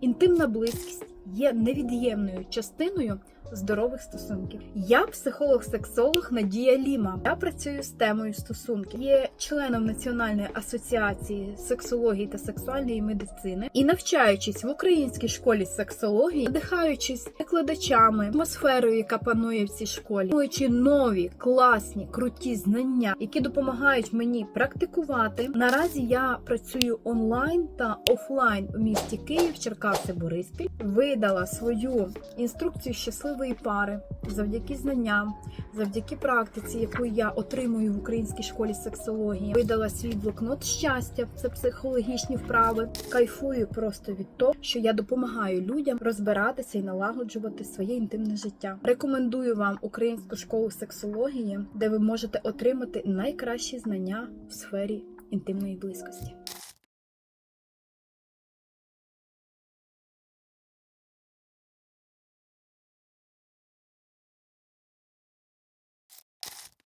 Інтимна близькість є невід'ємною частиною здорових стосунків. Я психолог-сексолог Надія Ліма. Я працюю з темою стосунків. Є членом Національної асоціації сексології та сексуальної медицини і навчаючись в українській школі сексології, надихаючись викладачами, атмосферою, яка панує в цій школі, отримуючи нові класні круті знання, які допомагають мені практикувати. Наразі я працюю онлайн та офлайн у місті Київ, Черкаси, Бориспіль. Видала свою інструкцію щасливої пари завдяки знанням, завдяки практиці, яку я отримую в українській школі сексології. Видала свій блокнот щастя, це психологічні вправи. Кайфую просто від того, що я допомагаю людям розбиратися і налагоджувати своє інтимне життя. Рекомендую вам українську школу сексології, де ви можете отримати найкращі знання в сфері інтимної близькості.